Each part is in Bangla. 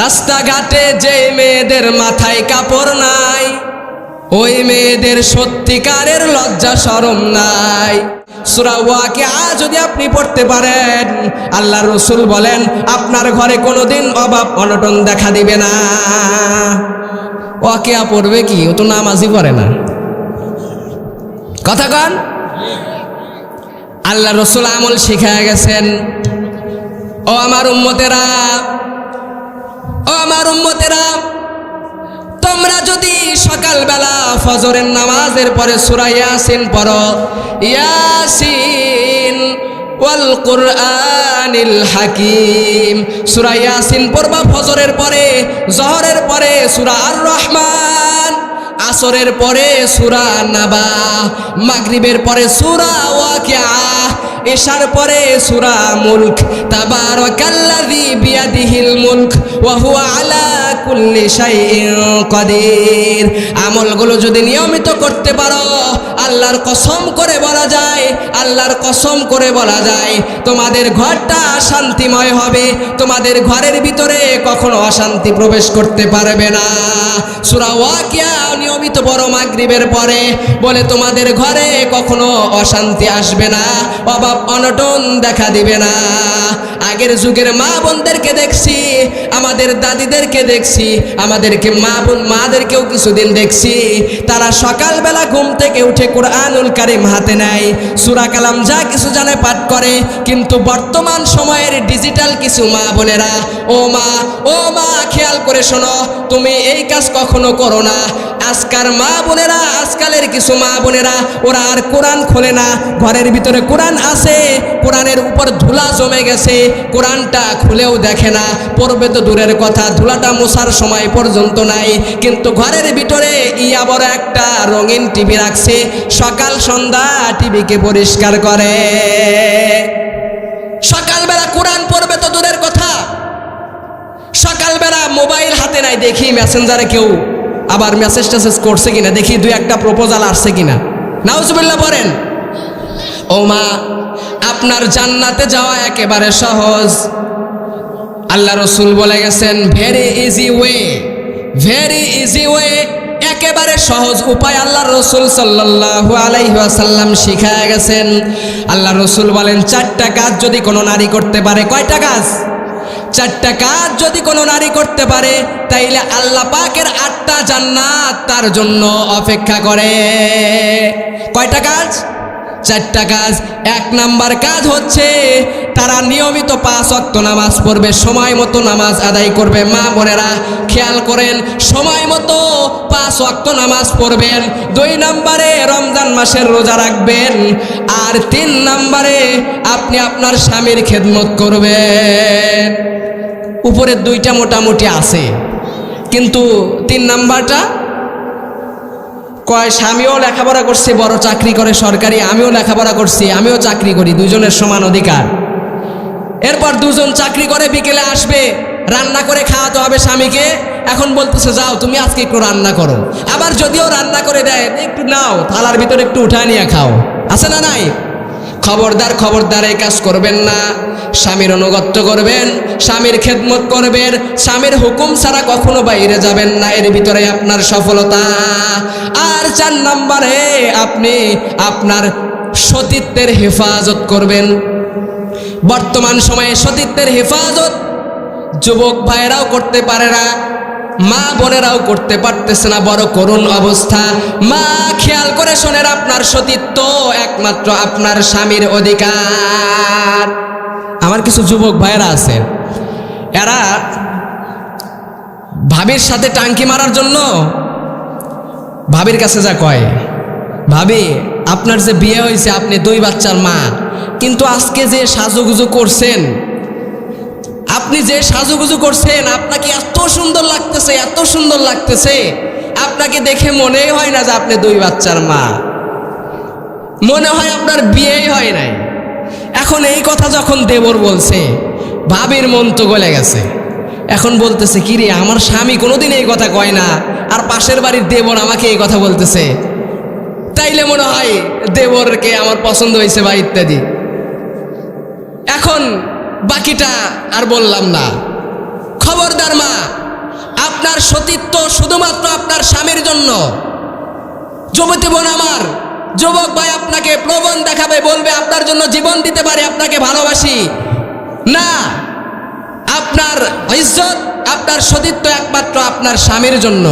রাস্তাঘাটে যে মেয়েদের মাথায় কাপড় নাই, ওই মেয়েদের সত্যিকারের লজ্জা সরম নাই। সুরা ওয়াকে আ যদি আপনি পড়তে পারেন আল্লাহ রসুল বলেন, আপনার ঘরে কোনোদিন অভাব, অনটন দেখা দিবে না। ওয়াকে আ পড়বে কি? ও তো নামাজই পড়ে না। কথা কন। আল্লাহ রসুল আমল শিখায় গেছেন, ও আমার উম্মতেরা ও আমার উম্মতেরা, তোমরা যদি সকালবেলা ফজরের নামাজের পরে সূরা ইয়াসিন পড়ো, ইয়াসিন ওয়াল কুরআনিল হাকিম। সূরা ইয়াসিন পড়বা ফজরের পরে, জহরের পরে সূরা আর রহমান আসরের পরে সূরা নাবা, মাগরিবের পরে সূরা ওয়াকিয়া এশার পরে সূরা মুলক, তাবারাকাল্লাযী বিয়াদিহিল মুলক, ওয়া হুয়া আলা কুল্লি শাইইন কাদির। আমলগুলো যদি নিয়মিত করতে পারো, আল্লাহর কসম করে বলা যায়, আল্লাহর কসম করে বলা যায়, তোমাদের ঘরটা শান্তিময় হবে, তোমাদের ঘরের ভিতরে কখনো অশান্তি প্রবেশ করতে পারবে না। সূরা ওয়াকিয়া নিয়মিত বড় মাগরিবের পরে বলে তোমাদের ঘরে কখনো অশান্তি আসবে না, অভাব অনটন দেখা দিবে না। আগের যুগের মা বোনদেরকে দেখছি, আমাদের দাদিদেরকে দেখছি, আমাদেরকে মা বোন, মাদেরকেও কিছুদিন দেখছি। তারা সকালবেলা ঘুম থেকে উঠে কোরআনুল কারিম হাতে নেয়। সুরা কালাম যা কিছু জানে পাঠ করে, কিন্তু বর্তমান সময়ের ডিজিটাল কিছু মা বোনেরা, ও মা ও মা, খেয়াল করে শোনো, তুমি এই কাজ কখনো করো না। আজকার মা বোনেরা, আজকালের কিছু মা বোনেরা, ওরা আর কোরআন খোলে না। ঘরের ভিতরে কোরআন আছে, কোরআনের উপর ধুলা জমে গেছে, কোরআনটা খুলেও দেখে না। পড়বে তো দূরের কথা, ধুলাটা মোছার সময় পর্যন্ত নাই। কিন্তু ঘরের ভিতরে ইয়া বড় একটা রঙিন টিভি রাখছে, সকাল সন্ধ্যা টিভিকে পরিষ্কার করে। সকালবেলা কোরআন পড়বে তো দূরের কথা। সকালবেলা মোবাইল হাতে নাই, দেখি মেসেঞ্জারে কেউ আবার মেসেজ টেসেজ করছে কিনা, দেখি দুই একটা প্রপোজাল আসছে কিনা। নাউজুবিল্লাহ পড়েন। ও মা আপনার জান্নাতে যাওয়া একেবারে সহজ। আল্লাহ রসুল বলে গেছেন very easy way very easy way একেবারে সহজ উপায় আল্লাহ রসুল সাল্লাল্লাহু আলাইহি ওয়াসাল্লাম শিখায় গেছেন। আল্লাহ রসুল বলেন, চারটা কাজ যদি কোনো নারী করতে পারে, কয়টা কাজ? চারটা কাজ যদি কোনো নারী করতে পারে, তাইলে আল্লাহ পাকের আটটা জান্নাত তার জন্য অপেক্ষা করে। কয়টা কাজ? চারটা কাজ, এক নাম্বার কাজ হচ্ছে তারা নিয়মিত পাঁচ অক্ত নামাজ পড়বে, সময় মতো নামাজ আদায় করবে। মা বোনেরা, খেয়াল করেন, সময় মতো পাঁচ অক্ত নামাজ পড়বেন, দুই নাম্বারে রমজান মাসের রোজা রাখবেন, আর তিন নাম্বারে আপনি আপনার স্বামীর খেদমত করবেন। উপরের দুইটা মোটামুটি আছে, কিন্তু তিন নাম্বারটা কয়, স্বামীও লেখাপড়া করছে, বড় চাকরি করে সরকারি, আমিও লেখাপড়া করছি, আমিও চাকরি করি, দুজনের সমান অধিকার। এরপর দুজন চাকরি করে, বিকেলে আসবে, রান্না করে খাওয়াতে হবে স্বামীকে, এখন বলতেছে, যাও, তুমি আজকে একটু রান্না করো। আবার যদিও রান্না করে দেয়, একটু নাও, থালার ভিতরে একটু উঠায় নিয়ে খাও। আছে না নাই? খবরদার খবরদার এই কাজ করবেন না। স্বামীর অনুগত্য করবেন, স্বামীর খেদমত করবেন, স্বামীর হুকুম ছাড়া কখনো বাইরে যাবেন না। এর ভিতরে আপনার সফলতা। আর চার নম্বরে আপনি আপনার সতীত্বের হেফাজত করবেন। বর্তমান সময়ে সতীত্বের হেফাজত যুবক ভাইয়েরাও করতে পারে না। মা বোনেরাও করতে পারতেছে না, বড় করুণ অবস্থা। মা, খেয়াল করে শোনেন আপনার সতীত্ব একমাত্র আপনার স্বামীর অধিকার। আমার কিছু যুবক ভাইয়েরা আছে। এরা ভাবির সাথে টাঙ্কি মারার জন্য ভাবির কাছে যা কয়, ভাবি, আপনার যে বিয়ে হয়েছে, আপনি দুই বাচ্চার মা। কিন্তু আজকে যে সাজুগুজু করছেন আপনি যে সাজুগুজু করছেন, আপনাকে এত সুন্দর লাগতেছে, এত সুন্দর লাগতেছে। আপনাকে দেখে মনেই হয় না যে আপনি দুই বাচ্চার মা। মনে হয় আপনার বিয়েই হয় নাই। এখন এই কথা যখন দেবর বলছে, ভাবির মন তো গলে গেছে। এখন বলতেছে, কিরে, আমার স্বামী কোনোদিন এই কথা কয় না, আর পাশের বাড়ির দেবর আমাকে এই কথা বলতেছে। তাইলে মনে হয় দেবরকে আমার পছন্দ হয়েছে বা ইত্যাদি। এখন বাকিটা আর বললাম না। খবরদার মা, আপনার সতীত্ব শুধুমাত্র আপনার স্বামীর জন্য। যুবতী বোন আমার, যুবক ভাই আপনাকে প্রবণ দেখাবে, বলবে, আপনার জন্য জীবন দিতে পারে, আপনাকে ভালোবাসি। না, আপনার ইজ্জত, আপনার সতীত্ব একমাত্র আপনার স্বামীর জন্য।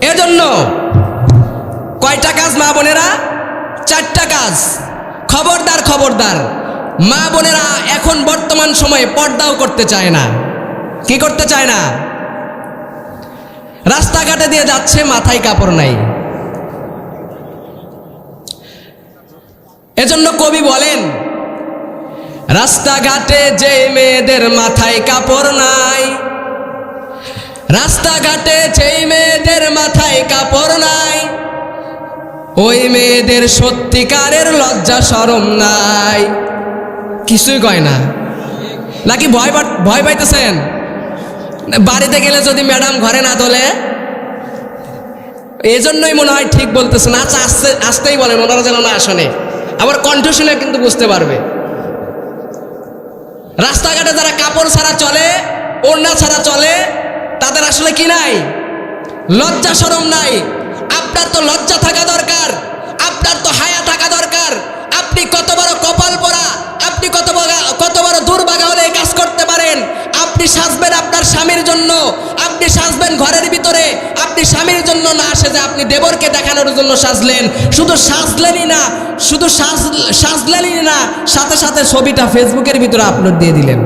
এজন্য কয়টা কাজ মা বোনেরা? চারটা কাজ। খবরদার খবরদার। মা বোনেরা এখন বর্তমান সময়ে পর্দাও করতে চায় না। কি করতে চায় না? রাস্তাঘাটে দিয়ে যাচ্ছে, মাথায় কাপড় নাই। এজন্য কবি বলেন, রাস্তাঘাটে যে মেয়েদের মাথায় কাপড় নাই, রাস্তাঘাটে যেই মেয়েদের মাথায় কাপড় নাই, ওই মেয়েদের সত্যিকারের লজ্জা সরম নাই। কিছুই কয় না। নাকি ভয় ভয় পাইতেছেন? বাড়িতে গেলে যদি ম্যাডাম ঘরে না তোলে? এই জন্যই মনে হয় ঠিক বলতেছেন আচ্ছা আসতে আসতেই বলেন ওনারা যেন না আসনে আবার কণ্ঠ শুনে কিন্তু বুঝতে পারবে। রাস্তাঘাটে যারা কাপড় ছাড়া চলে, ওড়না ছাড়া চলে, তাদের আসলে কি নাই? লজ্জা সরম নাই। আপনার তো লজ্জা থাকা দরকার আপনার তো হায়া থাকা দরকার আপনি কত বড় কপাল পরা আপনি কত বড় কত বড় দুর্ভাগা হলে কাজ করতে পারেন। আপনি সাজবেন আপনার স্বামীর জন্য, আপনি সাজবেন ঘরের ভিতরে, আপনি স্বামীর জন্য না যে আপনি দেবরকে দেখানোর জন্য সাজলেন। শুধু সাজলেনই না, শুধু সাজ, সাজলেনই না, সাথে সাথে ছবিটা ফেসবুকের ভিতরে আপলোড দিয়ে দিলেন।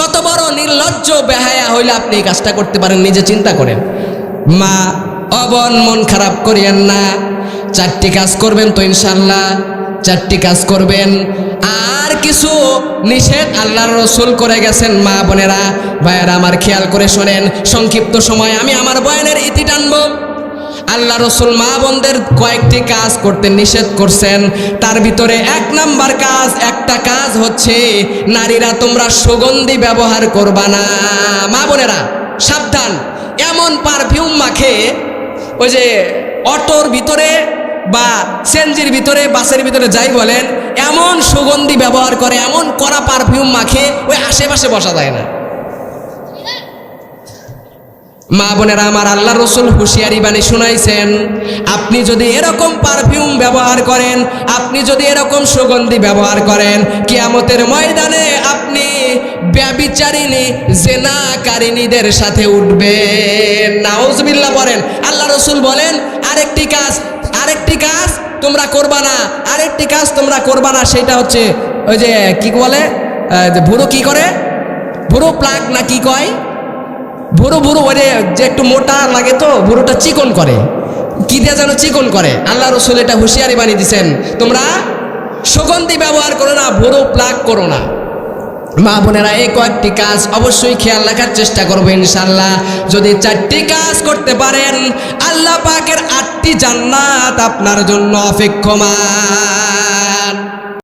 কত বড় নির্লজ্জ বেহায়া হইলে আপনি এই কাজটা করতে পারেন, নিজে চিন্তা করেন। মা, অবন মন খারাপ করিয়েন না। চারটি কাজ করবেন তো ইনশাল্লাহ চারটি কাজ করবেন। আর কিছু নিষেধ আল্লাহর রসুল করে গেছেন, মা বোনেরা, ভাইয়েরা আমার খেয়াল করে শোনেন। সংক্ষিপ্ত সময়, আমি আমার বয়ানের ইতি টানবো। আল্লাহ রসুল মা বোনদের কয়েকটি কাজ করতে নিষেধ করছেন। তার ভিতরে এক নাম্বার কাজ, একটা কাজ হচ্ছে, নারীরা তোমরা সুগন্ধি ব্যবহার করবা না। মা বোনেরা, সাবধান। এমন পারফিউম মাখে, ওই যে অটোর ভিতরে বা সেনজির ভিতরে, বাসের ভিতরে যাই বলেন, এমন সুগন্ধি ব্যবহার করে, এমন কড়া পারফিউম মাখে, ওই আশেপাশে বসা যায় না। মা বোনেরা, আমার আল্লাহ রসুল হুঁশিয়ারি বাণী শুনাইছেন, আপনি যদি এরকম পারফিউম ব্যবহার করেন, আপনি যদি এরকম সুগন্ধি ব্যবহার করেন, কিয়ামতের ময়দানে আপনি ব্যবিচারিণী জেনাকারিনীদের সাথে উঠবেন। নাউজবিল্লাহ বলেন, আল্লাহ রসুল বলেন, আরেকটি কাজ আরেকটি কাজ তোমরা করবা না, আরেকটি কাজ তোমরা করবা না, সেটা হচ্ছে ওই যে কি বলে ভুরু কি করে? ভুরু প্লাগ না কি কয়? ভুরু ভুরু ওরে যে একটু মোটা লাগে তো, ভুরুটা চিকন করে। কি দিয়ে যেন চিকন করে? আল্লাহ রসুল এটা হুঁশিয়ারি বানিয়ে দিছেন, তোমরা সুগন্ধি ব্যবহার করো না, ভুরু প্লাগ করো না। মা বোনেরা, এই কয়েকটি কাজ অবশ্যই খেয়াল রাখার চেষ্টা করব ইনশাল্লাহ যদি চারটি কাজ করতে পারেন, আল্লাহ পাকের আটটি জান্নাত আপনার জন্য অপেক্ষমান।